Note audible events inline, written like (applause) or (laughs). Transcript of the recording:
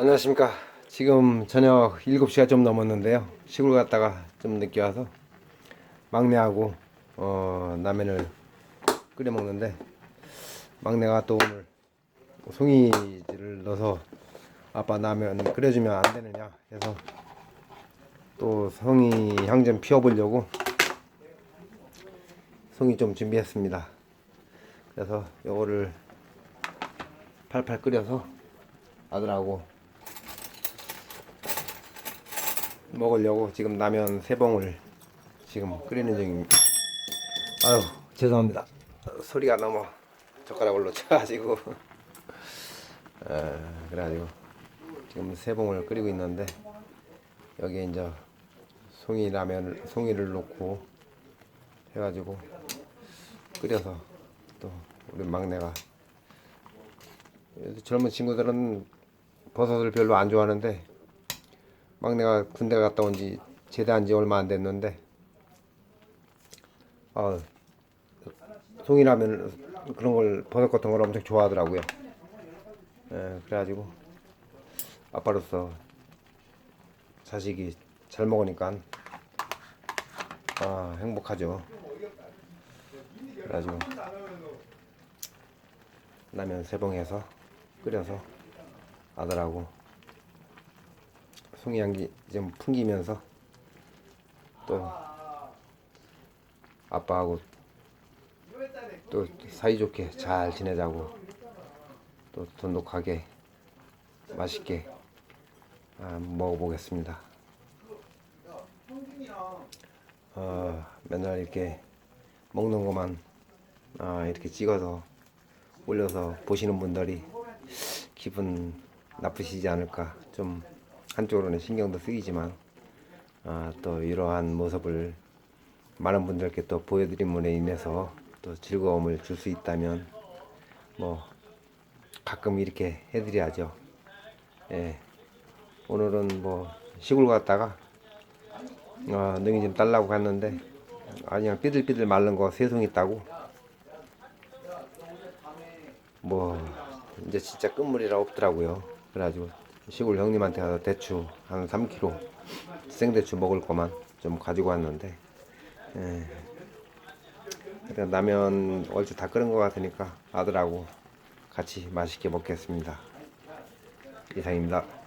안녕하십니까. 지금 저녁 7시가 좀 넘었는데요. 시골 갔다가 좀 늦게 와서 막내하고 어, 라면을 끓여 먹는데 막내가 또 오늘 송이를 넣어서 아빠 라면 끓여주면 안 되느냐 해서 또 송이 향 좀 피워보려고 송이 좀 준비했습니다. 그래서 요거를 팔팔 끓여서 아들하고 먹으려고 지금 라면 세 봉을 지금 끓이는 중입니다. 아유 죄송합니다. 소리가 너무 젓가락으로 쳐가지고 (laughs) 에, 그래가지고 지금 세 봉을 끓이고 있는데 여기에 이제 송이 라면을 송이를 넣고 해가지고 끓여서 또 우리 막내가 젊은 친구들은 버섯을 별로 안 좋아하는데 막내가 군대 갔다 온 지 제대한 지 얼마 안 됐는데 아 송이라면 그런 걸 버섯 같은 걸 엄청 좋아하더라고요. 예, 그래가지고 아빠로서 자식이 잘 먹으니까 아 행복하죠. 그래가지고 라면 세 봉해서 끓여서 아들하고 송이 향기 좀 풍기면서 또 아빠하고 또 사이좋게 잘 지내자고 또 돈독하게 맛있게 아, 먹어보겠습니다. 어, 맨날 이렇게 먹는 것만 아, 이렇게 찍어서 올려서 보시는 분들이 기분 나쁘시지 않을까 좀 한쪽으로는 신경도 쓰이지만 아, 또 이러한 모습을 많은 분들께 또 보여드림으로 인해서 또 즐거움을 줄 수 있다면 뭐 가끔 이렇게 해드려야죠. 예. 오늘은 뭐 시골 갔다가 어, 능이 좀 달라고 갔는데 아 그냥 삐들삐들 마른 거 세 송 있다고 뭐 이제 진짜 끝물이라 없더라고요. 그래가지고 시골 형님한테 가서 대추 한 3kg 생대추 먹을 거만 좀 가지고 왔는데 예. 일단 라면 얼추 다 끓은 것 같으니까 아들하고 같이 맛있게 먹겠습니다. 이상입니다.